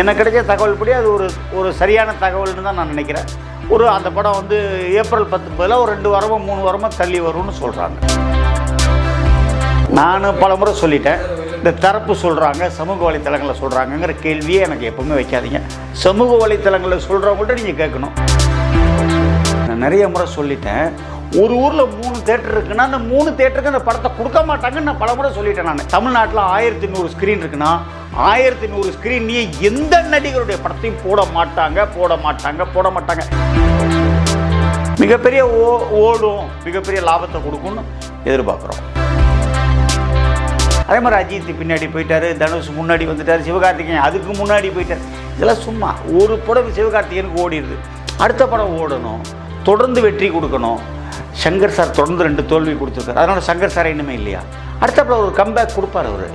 எனக்கு கிடைச்ச தகவல் படி அது ஒரு ஒரு சரியான தகவல்னு தான் நான் நினைக்கிறேன். ஒரு அந்த படம் வந்து ஏப்ரல் பத்து பதிலாக ஒரு ரெண்டு வாரமோ மூணு வாரமோ தள்ளி வரும்னு சொல்கிறாங்க நான் பல முறை சொல்லிட்டேன். இந்த தரப்பு சொல்கிறாங்க சமூக வலைத்தளங்களில் சொல்கிறாங்கங்கிற கேள்வியே எனக்கு எப்பவுமே வைக்காதீங்க. சமூக வலைத்தளங்களில் சொல்கிறவங்கள்ட்ட நீங்கள் கேட்கணும். நான் நிறைய முறை சொல்லிட்டேன். ஒரு ஊரில் மூணு தேட்டர் இருக்குன்னா அந்த மூணு தேட்டருக்கு அந்த படத்தை கொடுக்க மாட்டாங்கன்னு நான் பல முறை சொல்லிட்டேன் நான். தமிழ்நாட்டில் ஆயிரத்தி நூறு ஸ்க்ரீன் இருக்குன்னா ஆயிரத்தி நூறு ஸ்கிரீன்லேயே எந்த நடிகருடைய படத்தையும் போட மாட்டாங்க போட மாட்டாங்க போட மாட்டாங்க. மிகப்பெரிய ஓ ஓடும் மிகப்பெரிய லாபத்தை கொடுக்கும்னு எதிர்பார்க்குறோம். அதே மாதிரி அஜித் பின்னாடி போயிட்டார் தனுஷ் முன்னாடி வந்துட்டார் சிவகார்த்திகேயன் அதுக்கு முன்னாடி போயிட்டார். இதெல்லாம் சும்மா ஒரு படம் சிவகார்த்திகேயனுக்கு ஓடிடுது. அடுத்த படம் ஓடணும் தொடர்ந்து வெற்றி கொடுக்கணும். சங்கர் சார் தொடர்ந்து ரெண்டு தோல்வி கொடுத்துருக்காரு. அதனால் சங்கர் சார் இன்னுமே இல்லையா? அடுத்த படம் ஒரு கம்பேக் கொடுப்பார் அவர்.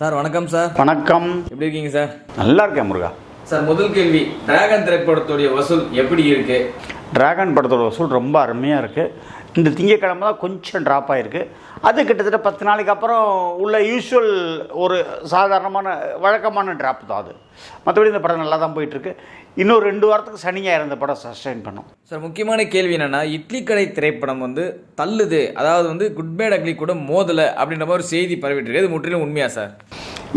சார் வணக்கம் சார். வணக்கம். எப்படி இருக்கீங்க சார்? நல்லா இருக்கேன் முருகா. சார் முதல் கேள்வி டிராகன் திரைப்படத்துடைய வசூல் எப்படி இருக்கு? டிராகன் படத்தோட வசூல் ரொம்ப அருமையாக இருக்குது இந்த திங்கக்கிழமை தான் கொஞ்சம் ட்ராப் ஆகிருக்கு அது கிட்டத்தட்ட பத்து நாளைக்கு அப்புறம் உள்ள யூஸ்வல் ஒரு சாதாரணமான வழக்கமான ட்ராப் தான் அது. மற்றபடி இந்த படம் நல்லா தான் போயிட்டுருக்கு. இன்னும் ரெண்டு வாரத்துக்கு சனி ஞாயிறு இந்த படம் சஸ்டைன் பண்ணும். சார் முக்கியமான கேள்வி என்னன்னா இட்லி கடை திரைப்படம் வந்து தள்ளுது. அதாவது வந்து குட் பேட் அக்லி கூட மோதலை அப்படின்ற மாதிரி ஒரு செய்தி பரவிட்டு இருக்கு இது முற்றிலும் உண்மையா சார்?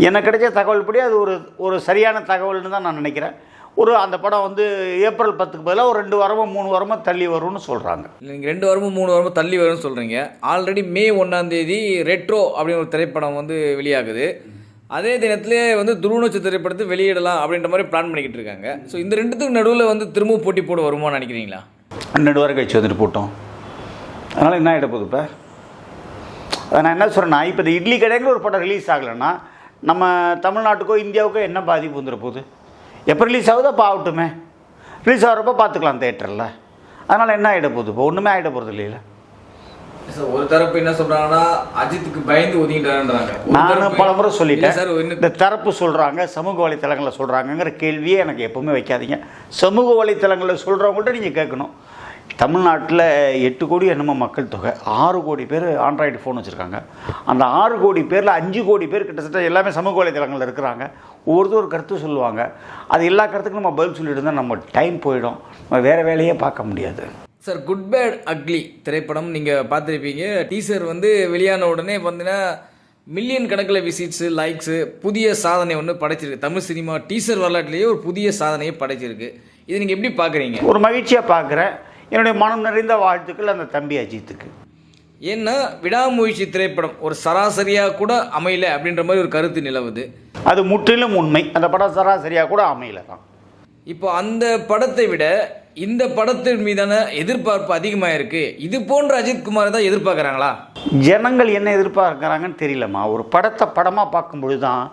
எனக்கு கிடைச்ச தகவல் படி அது ஒரு ஒரு சரியான தகவல்னு தான் நான் நினைக்கிறேன். ஒரு அந்த படம் வந்து ஏப்ரல் பத்துக்கு பதிலாக ஒரு ரெண்டு வாரமோ மூணு வாரமோ தள்ளி வரும்னு சொல்கிறாங்க இல்லை நீங்கள் ரெண்டு வாரமும் மூணு வாரமும் தள்ளி வரும்னு சொல்கிறீங்க ஆல்ரெடி மே ஒன்றாம் தேதி ரெட்ரோ அப்படின்னு ஒரு திரைப்படம் வந்து வெளியாகுது. அதே தினத்திலே வந்து துருவநட்ச திரைப்படத்தை வெளியிடலாம் அப்படின்ற மாதிரி பிளான் பண்ணிக்கிட்டு இருக்காங்க. ஸோ இந்த ரெண்டுத்துக்கு நடுவில் வந்து திரும்பவும் போட்டி போட வருமான்னு நினைக்கிறீங்களா? ரெண்டு வாரம் கழிச்சு வந்துட்டு போட்டோம். அதனால் என்ன ஆகிட போகுது இப்போ? நான் என்ன சொல்கிறேன்னா இப்போ இந்த இட்லி கடைங்கிற ஒரு படம் ரிலீஸ் ஆகலைன்னா நம்ம தமிழ்நாட்டுக்கோ இந்தியாவுக்கோ என்ன பாதிப்பு வந்துட போகுது? எப்போ ரிலீஸ் ஆகுதோ அப்போ ஆகட்டுமே. ரிலீஸ் ஆகிறப்ப பார்த்துக்கலாம் தேட்டரில் அதனால் என்ன ஆகிட போகுது இப்போ? ஒன்றுமே ஆகிட போகிறது இல்லைல்ல. சார் ஒரு தரப்பு என்ன சொல்றாங்கன்னா அஜித்துக்கு பயந்து ஒதுங்கிட்டாருன்றாங்க ஒரு நான் தரப்பு- பல முறை சொல்லிட்டேன். சார் இந்த தரப்பு சொல்கிறாங்க சமூக வலைத்தளங்களில் சொல்கிறாங்கங்கிற கேள்வியே எனக்கு எப்பவுமே வைக்காதீங்க. சமூக வலைத்தளங்களில் சொல்கிறவங்கள்ட்ட நீங்கள் கேட்கணும். தமிழ்நாட்டில் எட்டு கோடி என்னமோ மக்கள் தொகை. ஆறு கோடி பேர் ஆண்ட்ராய்டு ஃபோன் வச்சுருக்காங்க. அந்த ஆறு கோடி பேரில் அஞ்சு கோடி பேர் கிட்டத்தட்ட எல்லாமே சமூக வலைத்தளங்களில் இருக்கிறாங்க. ஒவ்வொருத்தரும் ஒரு கருத்து சொல்லுவாங்க. அது எல்லா கருத்துக்கும் நம்ம பதில் சொல்லிட்டு இருந்தால் நம்ம டைம் போயிடும். நம்ம வேறு வேலையே பார்க்க முடியாது. சார் குட் பேட் அக்லி திரைப்படம் நீங்கள் பார்த்துருப்பீங்க. டீசர் வந்து வெளியான உடனே பார்த்தீங்கன்னா மில்லியன் கணக்கில் விசிட்ஸு லைக்ஸு புதிய சாதனை ஒன்று படைச்சிருக்கு. தமிழ் சினிமா டீசர் வரலாற்றிலேயே ஒரு புதிய சாதனையை படைச்சிருக்கு. இது நீங்கள் எப்படி பார்க்குறீங்க? ஒரு மகிழ்ச்சியாக பார்க்குறேன். என்னுடைய மனம் நிறைந்த வாழ்த்துக்கள் அந்த தம்பி அஜித்துக்கு. ஏன்னா விடாமுயற்சி திரைப்படம் ஒரு சராசரியாக கூட அமையல அப்படின்ற மாதிரி ஒரு கருத்து நிலவுது. அது முற்றிலும் உண்மை. அந்த படம் சராசரியாக கூட அமையல தான் இப்போ அந்த படத்தை விட இந்த படத்தின் மீதான எதிர்பார்ப்பு அதிகமாக இருக்குது இது போன்ற அஜித் குமார் தான் எதிர்பார்க்குறாங்களா? ஜனங்கள் என்ன எதிர்பார்க்குறாங்கன்னு தெரியலம்மா. ஒரு படத்தை படமாக பார்க்கும்பொழுது தான்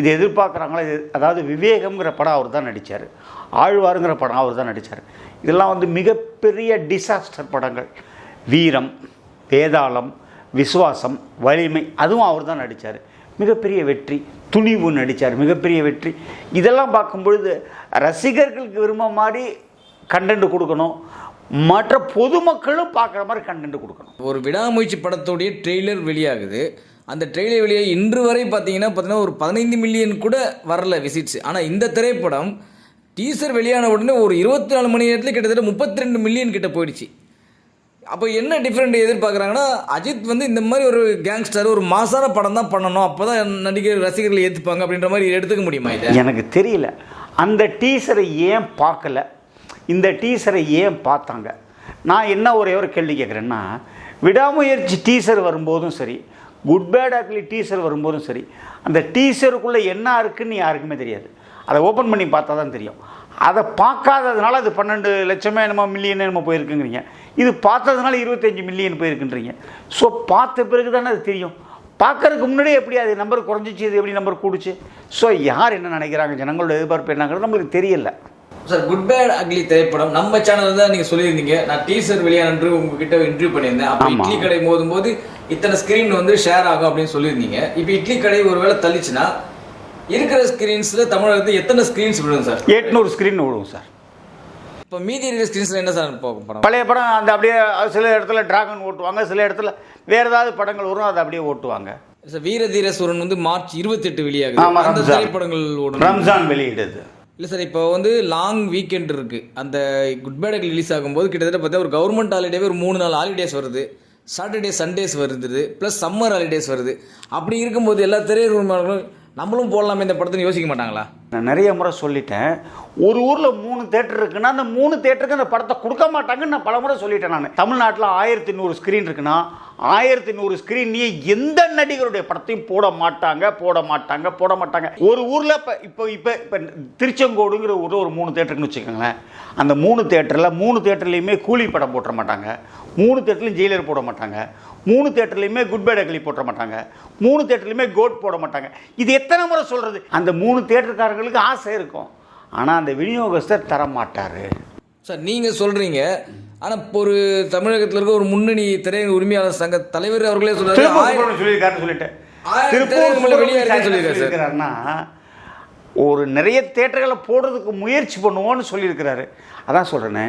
இது எதிர்பார்க்குறாங்களா? அதாவது விவேகம்ங்கிற படம் அவர் தான் நடித்தார் ஆழ்வாருங்கிற படம் அவர் தான் நடித்தார் இதெல்லாம் வந்து மிகப்பெரிய டிசாஸ்டர் படங்கள். வீரம் வேதாளம் விசுவாசம் வலிமை அதுவும் அவர் தான் நடித்தார் மிகப்பெரிய வெற்றி துணிவு நடித்தார் மிகப்பெரிய வெற்றி. இதெல்லாம் பார்க்கும்பொழுது ரசிகர்களுக்கு விரும்ப மாதிரி கண்டென்ட் கொடுக்கணும். மற்ற பொதுமக்களும் பார்க்குற மாதிரி கண்டென்ட் கொடுக்கணும். ஒரு விடாமுயற்சி படத்துடைய ட்ரெய்லர் வெளியாகுது. அந்த ட்ரெய்லர் வெளியே இன்று வரை பார்த்தீங்கன்னா பார்த்தீங்கன்னா ஒரு பதினைந்து மில்லியன் கூட வரல விசிட்ஸ் ஆனால் இந்த திரைப்படம் டீசர் வெளியான உடனே ஒரு இருபத்தி நாலு மணி நேரத்தில் கிட்டத்தட்ட முப்பத்தி ரெண்டு மில்லியன் கிட்ட போயிடுச்சு. அப்போ என்ன டிஃப்ரெண்ட் எதிர்பார்க்குறாங்கன்னா அஜித் வந்து இந்த மாதிரி ஒரு கேங்ஸ்டர் ஒரு மாசான படம் தான் பண்ணணும். அப்போ தான் நடிகர் ரசிகர்கள் ஏற்றுப்பாங்க அப்படின்ற மாதிரி எடுத்துக்க முடியுமா இதை? எனக்கு தெரியல. அந்த டீசரை ஏன் பார்க்கல? இந்த டீசரை ஏன் பார்த்தாங்க? நான் என்ன ஒரே ஒரு கேள்வி கேட்குறேன்னா விடாமுயற்சி டீசர் வரும்போதும் சரி குட் பேட் ஆக்லி டீசர் வரும்போதும் சரி அந்த டீசருக்குள்ளே என்ன இருக்குதுன்னு யாருக்குமே தெரியாது. அதை ஓப்பன் பண்ணி பார்த்தா தான் தெரியும். அதை பார்க்காததுனால அது பன்னெண்டு லட்சமே என்னமோ மில்லியன் என்னமோ போயிருக்குங்கிறீங்க. இது பார்த்ததுனால இருபத்தஞ்சி மில்லியன் போயிருக்குன்றீங்க. ஸோ பார்த்த பிறகு தானே அது தெரியும். பார்க்கறதுக்கு முன்னாடியே எப்படி அது நம்பர் குறைஞ்சிச்சு இது எப்படி நம்பர் கூடுச்சு? ஸோ யார் என்ன நினைக்கிறாங்க? ஜனங்களோட எதிர்பார்ப்பு என்னங்கிறது நம்மளுக்கு தெரியல. சார் குட் பேட் அக்லி திரைப்படம் நம்ம சேனல்ல தான் நீங்க சொல்லியிருந்தீங்க. நான் டீசர் வெளியானன்று உங்ககிட்ட இன்டர்வியூ பண்ணியிருந்தேன். அப்போ. இட்லி கடை மோதும் போது இத்தனை ஸ்கிரீன் வந்து ஷேர் ஆகும் அப்படின்னு சொல்லியிருந்தீங்க. இப்போ இட்லி கடை ஒருவேளை தள்ளிச்சுன்னா இருக்கிற ஸ்கிரீன்ஸ்ல தமிழகத்துல எத்தனை ஸ்கிரீன்ஸ் விடும் சார்? எட்நூறு ஸ்க்ரீன் விடுவோம் சார். இப்போ மீதி இருக்கிற ஸ்க்ரீன்ஸில் என்ன சார் படம்? பழைய படம் அந்த அப்படியே சில இடத்துல டிராகன் ஓட்டுவாங்க சில இடத்துல வேறு ஏதாவது படங்கள் வரும் அதை அப்படியே ஓட்டுவாங்க. சார் வீர தீர சூரன் வந்து மார்ச் இருபத்தெட்டு வெளியாகுது. அந்த. திரைப்படங்கள் ஓடும் ரம்ஜான் வெளியிடுது. இல்லை சார் இப்போ வந்து லாங் வீக்கெண்ட் இருக்குது அந்த குட் பேடக் ரிலீஸ் ஆகும்போது கிட்டத்தட்ட பார்த்தா ஒரு கவர்மெண்ட் ஹாலிடேவே ஒரு மூணு நாள் ஹாலிடேஸ் வருது. சாட்டர்டே சண்டேஸ் வருது. ப்ளஸ் சம்மர் ஹாலிடேஸ் வருது. அப்படி இருக்கும்போது எல்லா திரையுரிமையாளர்களும் நம்மளும் போடலாமே இந்த படத்துன்னு யோசிக்க மாட்டாங்களா? நான் நிறைய முறை சொல்லிட்டேன். ஒரு ஊரில் மூணு தேட்டர் இருக்குன்னா அந்த மூணு தேட்டருக்கு அந்த படத்தை கொடுக்க மாட்டாங்கன்னு நான் பல முறை சொல்லிட்டேன் நான். தமிழ்நாட்டில் ஆயிரத்தி நூறு ஸ்க்ரீன் இருக்குன்னா ஆயிரத்தி நூறு ஸ்க்ரீன்லேயே எந்த நடிகருடைய படத்தையும் போட மாட்டாங்க போட மாட்டாங்க போட மாட்டாங்க. ஒரு ஊரில் இப்போ இப்போ இப்போ இப்போ திருச்செங்கோடுங்கிற ஊரில் ஒரு மூணு தேட்டருக்குன்னு வச்சுக்கோங்களேன். அந்த மூணு தேட்டரில் மூணு தேட்டர்லேயுமே கூலி படம் போட்டுற மாட்டாங்க. மூணு தேட்டர்லையும் ஜெயிலர் போட மாட்டாங்க. மூணு தேட்டர்லையுமே குட் பை டக்லி போட மாட்டாங்க. மூணு தேட்டர்லையுமே கோட் போட மாட்டாங்க. இது எத்தனை முறை சொல்கிறது அந்த மூணு தேட்டருக்காரங்களுக்கு ஆசை இருக்கும். ஆனால் அந்த விநியோகஸ்தர் தர மாட்டார் சார் நீங்கள் சொல்கிறீங்க ஆனால் இப்போ ஒரு தமிழகத்தில் இருக்க ஒரு முன்னணி திரை உரிமையாளர் சங்க தலைவர் அவர்களே சொல்றாரு சொல்லியிருக்காருன்னு சொல்லிட்டேன். திருப்பூர் வெளியே சொல்லியிருக்காரு சார். ஒரு நிறைய தேட்டர்களை போடுறதுக்கு முயற்சி பண்ணுவோன்னு சொல்லியிருக்கிறாரு. அதான் சொல்கிறேனே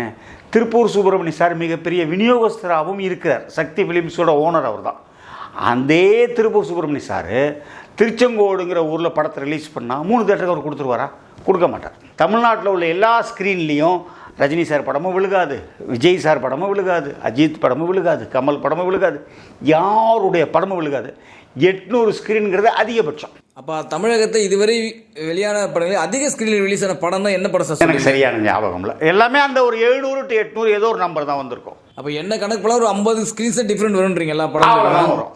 திருப்பூர் சுப்பிரமணி சார் மிகப்பெரிய விநியோகஸ்தராகவும் இருக்கிறார். சக்தி ஃபிலிம்ஸோட ஓனர் அவர் தான் அதே திருப்பூர் சுப்பிரமணி சார் திருச்செங்கோடுங்கிற ஊரில் படத்தை ரிலீஸ் பண்ணால் மூணு தேட்டருக்கு அவர் கொடுத்துருவாரா? கொடுக்க மாட்டார். தமிழ்நாட்டில் உள்ள எல்லா ஸ்க்ரீன்லேயும் ரஜினி சார் படமும் விழுகாது விஜய் சார் படமும் விழுகாது அஜித் படமும் விழுகாது கமல் படமும் விழுகாது. யாருடைய படமும் விழுகாது. எட்நூறு ஸ்க்ரீனுங்கிறது அதிகபட்சம். அப்போ தமிழகத்தை இதுவரை வெளியான படங்கள் அதிக ஸ்க்ரீனில் ரிலீஸ் ஆன படம் தான் என்ன படம் சார் எனக்கு சரியான ஞாபகம் இல்லை. எல்லாமே அந்த ஒரு எழுநூறு டு எட்நூறு ஏதோ ஒரு நம்பர் தான் வந்திருக்கும். அப்போ என்ன கணக்கு போல ஒரு ஐம்பது ஸ்க்ரீன்ஸ் டிஃப்ரெண்ட் வரும்ன்றீங்க எல்லா படம் வரும்.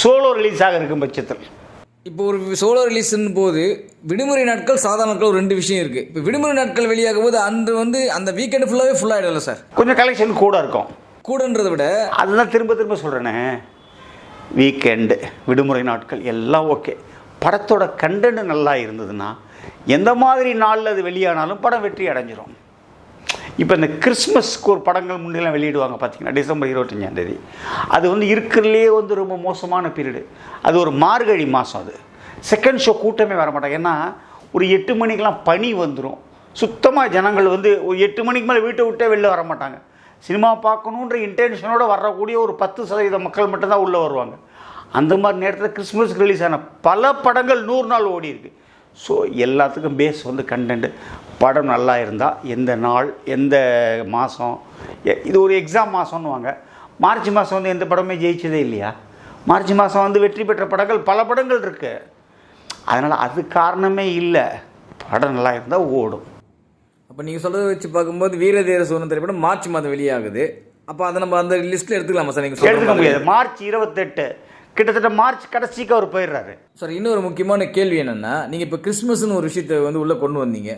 சோலோ ரிலீஸ் ஆக இருக்கும் பட்சத்தில். இப்போ ஒரு சோலோ ரிலீஸ்னு போது விடுமுறை நாட்கள் சாதாரண நாட்கள் ஒரு ரெண்டு விஷயம் இருக்குது இப்போ விடுமுறை நாட்கள் வெளியாகும் போது அன்று வந்து அந்த வீக்கெண்டு ஃபுல்லாகவே ஃபுல் ஆகிடல சார் கொஞ்சம் கலெக்ஷன் கூட இருக்கும். கூடன்றதை விட அதுதான் திரும்ப திரும்ப சொல்கிறேனே வீக்கெண்டு விடுமுறை நாட்கள் எல்லாம் ஓகே படத்தோட கண்டென்ட் நல்லா இருந்ததுன்னா எந்த மாதிரி நாளில் அது வெளியானாலும் படம் வெற்றி அடைஞ்சிரும். இப்போ இந்த கிறிஸ்மஸ்க்கு ஒரு படங்கள் முன்னெல்லாம் வெளியிடுவாங்க பார்த்தீங்கன்னா டிசம்பர் இருபத்தஞ்சாம் தேதி. அது வந்து இருக்கிறதுலே வந்து ரொம்ப மோசமான பீரியடு. அது ஒரு மார்கழி மாதம் அது. செகண்ட் ஷோ கூட்டமே வர மாட்டாங்க ஏன்னா ஒரு எட்டு மணிக்கெலாம் பனி வந்துடும் சுத்தமாக ஜனங்கள் வந்து ஒரு எட்டு மணிக்கு மேலே வீட்டை விட்டே வெளில வர மாட்டாங்க சினிமா பார்க்கணுன்ற இன்டென்ஷனோட வரக்கூடிய ஒரு பத்து சதவீத மக்கள் மட்டும்தான் உள்ளே வருவாங்க. அந்த மாதிரி நேரத்தில் கிறிஸ்மஸ்க்கு ரிலீஸ் ஆன பல படங்கள் நூறு நாள் ஓடி இருக்குது ஸோ எல்லாத்துக்கும் பேஸ் வந்து கண்டென்ட் படம் நல்லா இருந்தால் எந்த நாள் எந்த மாதம் இது ஒரு எக்ஸாம் மாதம்னுவாங்க மார்ச் மாதம் வந்து எந்த படமே ஜெயிச்சதே இல்லையா? மார்ச் மாதம் வந்து வெற்றி பெற்ற படங்கள் பல படங்கள் இருக்கு. அதனால் அது காரணமே இல்லை. படம் நல்லா இருந்தால் ஓடும். அப்போ நீங்கள் சொல்கிறத வச்சு பார்க்கும்போது வீரதீர சோழன் திரைப்படம் மார்ச் மாதம் வெளியாகுது. அப்போ அதை நம்ம அந்த லிஸ்ட்டில் எடுத்துக்கலாமா சார்? நீங்கள் எடுத்துக்க முடியாது. மார்ச் இருபத்தெட்டு. கிட்டத்தட்ட மார்ச் கடைசிக்கு அவர் போயிடுறாரு. சார் இன்னொரு முக்கியமான கேள்வி என்னன்னா நீங்கள் இப்போ கிறிஸ்மஸ்னு ஒரு விஷயத்தை வந்து உள்ளே கொண்டு வந்தீங்க.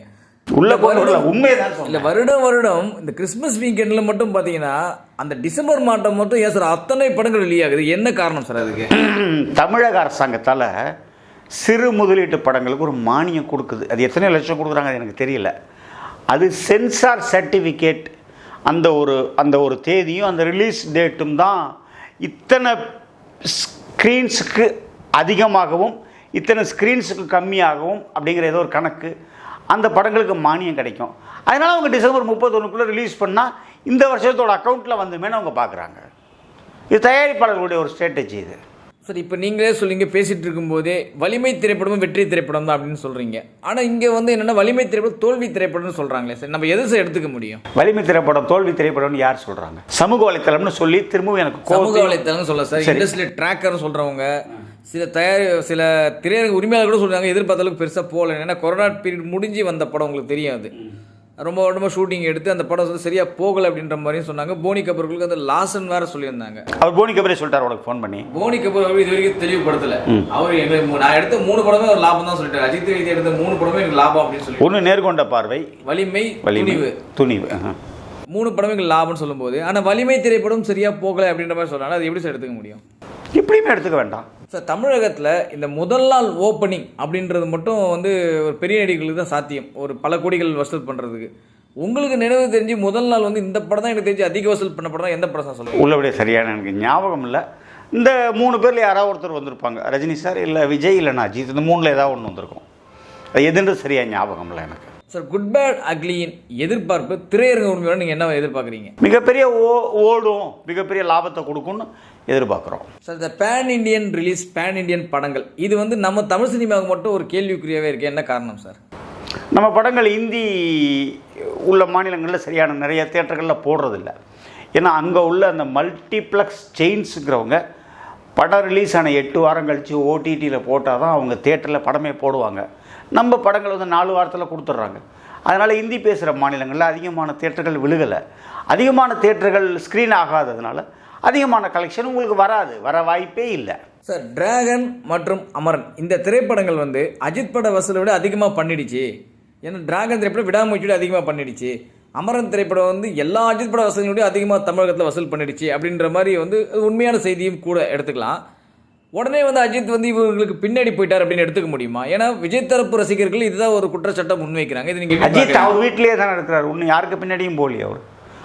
உள்ள கொண்டு வரல உண்மையதான் இல்லை வருடம் வருடம். இந்த கிறிஸ்மஸ் வீக்கெண்டில் மட்டும் பார்த்தீங்கன்னா அந்த டிசம்பர் மாதம் மட்டும் ஏன் சார் அத்தனை படங்கள் வெளியாகுது என்ன காரணம் சார் அதுக்கு? தமிழக அரசாங்கத்தால் சிறு முதலீட்டு படங்களுக்கு ஒரு மானியம் கொடுக்குது. அது எத்தனை லட்சம் கொடுக்குறாங்க அது எனக்கு தெரியல. அது சென்சார் சர்டிஃபிகேட் அந்த ஒரு அந்த ஒரு தேதியும் அந்த ரிலீஸ் டேட்டும் தான் இத்தனை ஸ்க்ரீன்ஸுக்கு அதிகமாகவும் இத்தனை ஸ்க்ரீன்ஸுக்கு கம்மியாகவும் அப்படிங்கிற ஏதோ ஒரு கணக்கு. அந்த படங்களுக்கு மானியம் கிடைக்கும். அதனால் அவங்க டிசம்பர் முப்பத்தொன்றுக்குள்ளே ரிலீஸ் பண்ணால் இந்த வருஷத்தோட அக்கௌண்ட்டில் வந்துமேனு அவங்க பார்க்குறாங்க இது தயாரிப்பாளர்களுடைய ஒரு ஸ்ட்ராட்டஜி இது. சார் இப்போ நீங்களே சொல்லிங்க பேசிட்டு இருக்கும்போதே வலிமை திரைப்படமும் வெற்றி திரைப்படம் தான் அப்படின்னு சொல்கிறீங்க ஆனால் இங்கே வந்து என்னென்னா வலிமை திரைப்படம் தோல்வி திரைப்படம்னு சொல்கிறாங்களே சார். நம்ம எது சார் எடுத்துக்க முடியும்? வலிமை திரைப்படம் தோல்வி திரைப்படம்னு யார் சொல்றாங்க? சமூக வலைத்தளம்னு சொல்லி திரும்பவும் எனக்கு சமூக கோபத்தையும் வலைத்தளம் சொல்ல சார். சரி. இண்டஸ்ட்ரியல் ட்ராக்கர்னு சொல்கிறவங்க சில தயார் சில திரையரங்கு உரிமையாளர் கூட சொல்றாங்க எதிர்பார்த்த அளவுக்கு பெருசாக போகல. ஏன்னா கொரோனா பீரியட் முடிஞ்சு வந்த படம் உங்களுக்கு தெரியும் அது. ரொம்ப வருடமாக ஷூட்டிங் எடுத்து அந்த படம் வந்து சரியாக போகலை அப்படின்ற மாதிரியும் சொன்னாங்க. போனி கபூர்களுக்கு அந்த லாஸ்ன்னு வேற சொல்லியிருந்தாங்க. அவர் போனி கபரே சொல்லிட்டார் உனக்கு ஃபோன் பண்ணி. போனி கபூர் அவர் இது வரைக்கும் தெளிவுபடுத்தல. அவர் எங்களுக்கு நான் எடுத்த மூணு படமே ஒரு லாபம் தான் சொல்லிட்டாரு. அஜித் வைத்திய எடுத்த மூணு படமே எனக்கு லாபம் அப்படின்னு சொல்லி ஒன்று நேர்கொண்ட பார்வை வலிமை துணிவு. துணிவு. மூணு படமே எங்களுக்கு லாபம்னு சொல்லும்போது ஆனால் வலிமை திரைப்படம் சரியா போகலை அப்படின்ற மாதிரி சொல்றாங்க அது எப்படி சார் எடுத்துக்க முடியும்? எப்படியுமே எடுத்துக்க வேண்டாம். சார் தமிழகத்தில் இந்த முதல் நாள் ஓப்பனிங் அப்படின்றது மட்டும் வந்து ஒரு பெரிய நடிகர்களுக்கு தான் சாத்தியம். ஒரு பல கோடிகள் வசூல் பண்ணுறதுக்கு உங்களுக்கு நினைவு தெரிஞ்சு முதல் நாள் வந்து இந்த படம் தான் எனக்கு தெரிஞ்சு அதிக வசூல் பண்ண படம் தான் எந்த படம் சார் சொல்லுங்கள் உள்ளபடியே சரியான எனக்கு ஞாபகம் இல்லை. இந்த மூணு பேரில் யாராவது ஒருத்தர் வந்திருப்பாங்க. ரஜினி சார் இல்லை விஜய் இல்லைனா அஜித் இந்த மூணில் ஏதாவது ஒன்று வந்திருக்கும். அது எதுன்றது சரியாக ஞாபகம் இல்லை எனக்கு. சார் குட் பேட் அக்லியின் எதிர்பார்ப்பு திரையரங்க உரிமையோட நீங்கள் என்ன எதிர்பார்க்குறீங்க? மிகப்பெரிய ஓ ஓடும் மிகப்பெரிய லாபத்தை கொடுக்கும்னு எதிர்பார்க்குறோம். சார் இந்த pan Indian release pan Indian படங்கள் இது வந்து நம்ம தமிழ் சினிமாவுக்கு மட்டும் ஒரு கேள்விக்குறியாகவே இருக்கு. என்ன காரணம் சார் நம்ம படங்கள் இந்தி உள்ள மாநிலங்களில் சரியான நிறைய தேட்டர்களில் போடுறதில்ல. ஏன்னா அங்கே உள்ள அந்த மல்டிப்ளெக்ஸ் செயின்ஸுங்கிறவங்க படம் ரிலீஸ் ஆன எட்டு வாரம் கழித்து ஓடிடியில் போட்டால் தான் அவங்க தேட்டரில் படமே போடுவாங்க. நம்ம படங்கள் வந்து நாலு வாரத்தில் கொடுத்துட்றாங்க. அதனால் ஹிந்தி பேசுகிற மாநிலங்களில் அதிகமான தேட்டர்கள் விழுகலை. அதிகமான தேட்டர்கள் ஸ்க்ரீன் ஆகாததுனால அதிகமான கலெக்ஷன் உங்களுக்கு வராது. வர வாய்ப்பே இல்லை. சார் டிராகன் மற்றும் அமரன் இந்த திரைப்படங்கள் வந்து அஜித் பட வசூலை விட அதிகமாக பண்ணிடுச்சு. ஏன்னா டிராகன் திரைப்படம் விடாமுயற்சியோட அதிகமாக பண்ணிடுச்சு. அமரன் திரைப்படம் வந்து எல்லா அஜித் பட வசதிகளோடய அதிகமாக தமிழகத்தில் வசூல் பண்ணிடுச்சு அப்படின்ற மாதிரி வந்து உண்மையான செய்தியும் கூட எடுத்துக்கலாம். உடனே வந்து அஜித் வந்து இவங்களுக்கு பின்னாடி போயிட்டார் அப்படின்னு எடுத்துக்க முடியுமா? ஏன்னா விஜய் தரப்பு ரசிகர்கள் இதுதான் ஒரு குற்றச்சாட்டம் முன்வைக்கிறாங்க. இது நீங்கள் அஜித் அவர் வீட்டிலேயே தானே இருக்கிறார். இன்னும் யாருக்கு பின்னாடியும் போகலையே அவர்.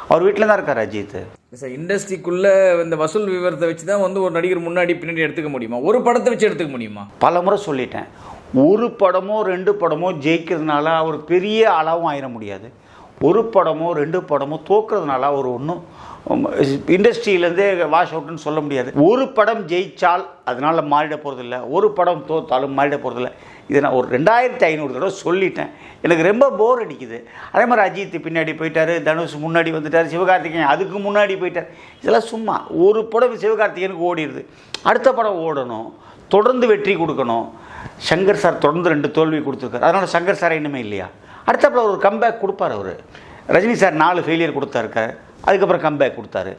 அவர் வீட்டில் தான் இருக்கார் அஜித். சார் இண்டஸ்ட்ரிக்குள்ளே இந்த வசூல் விவரத்தை வச்சு தான் வந்து ஒரு நடிகர் முன்னாடி பின்னாடி எடுத்துக்க முடியுமா? ஒரு படத்தை வச்சு எடுத்துக்க முடியுமா? பல முறை சொல்லிட்டேன். ஒரு படமோ ரெண்டு படமோ ஜெயிக்கிறதுனால அவர் பெரிய அளவும் ஆயிட முடியாது. ஒரு படமோ ரெண்டு படமோ தோக்குறதுனால அவர் ஒன்றும் இண்டஸ்ட்ரியிலேருந்தே வாஷ் அவுட்னு சொல்ல முடியாது. ஒரு படம் ஜெயித்தால் அதனால் மாறிட போகிறதில்ல ஒரு படம் தோத்தாலும் மாறிட போகிறதில்ல இதை நான் ஒரு ரெண்டாயிரத்தி ஐநூறு தடவை சொல்லிட்டேன். எனக்கு ரொம்ப போர் அடிக்குது. அதே மாதிரி அஜித் பின்னாடி போயிட்டார் தனுஷ் முன்னாடி வந்துட்டார் சிவகார்த்திகேயன் அதுக்கு முன்னாடி போயிட்டார். இதெல்லாம் சும்மா ஒரு படம் சிவகார்த்திகேயனுக்கு ஓடிடுது. அடுத்த படம் ஓடணும். தொடர்ந்து வெற்றி கொடுக்கணும். சங்கர் சார் தொடர்ந்து ரெண்டு தோல்வி கொடுத்துருக்காரு. அதனால் சங்கர் சார் இன்னுமே இல்லையா? அடுத்தப்பல ஒரு கம்பேக் கொடுப்பார் அவர். ரஜினி சார் நாலு ஃபெயிலியர் கொடுத்தாருக்காரு. அதுக்கப்புறம் கம்பேக் கொடுத்தாரு.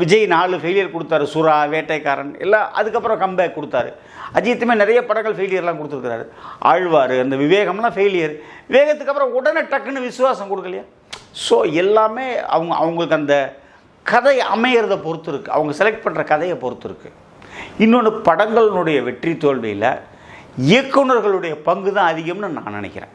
விஜய் நாலு ஃபெயிலியர் கொடுத்தாரு. சுறா வேட்டைக்காரன் எல்லாம் அதுக்கப்புறம் கம்பேக் கொடுத்தாரு. அஜித்துமே நிறைய படங்கள் ஃபெயிலியர்லாம் கொடுத்துருக்காரு ஆழ்வார் அந்த விவேகம்லாம் ஃபெயிலியர் விவேகத்துக்கு அப்புறம் உடனே டக்குன்னு விசுவாசம் கொடுக்கலையா? ஸோ எல்லாமே அவங்க அவங்களுக்கு அந்த கதை அமையிறத பொறுத்து இருக்குது அவங்க செலக்ட் பண்ணுற கதையை பொறுத்து இருக்குது இன்னொன்று படங்களினுடைய வெற்றி தோல்வியில் இயக்குனர்களுடைய பங்கு தான் அதிகம்னு நான் நினைக்கிறேன்.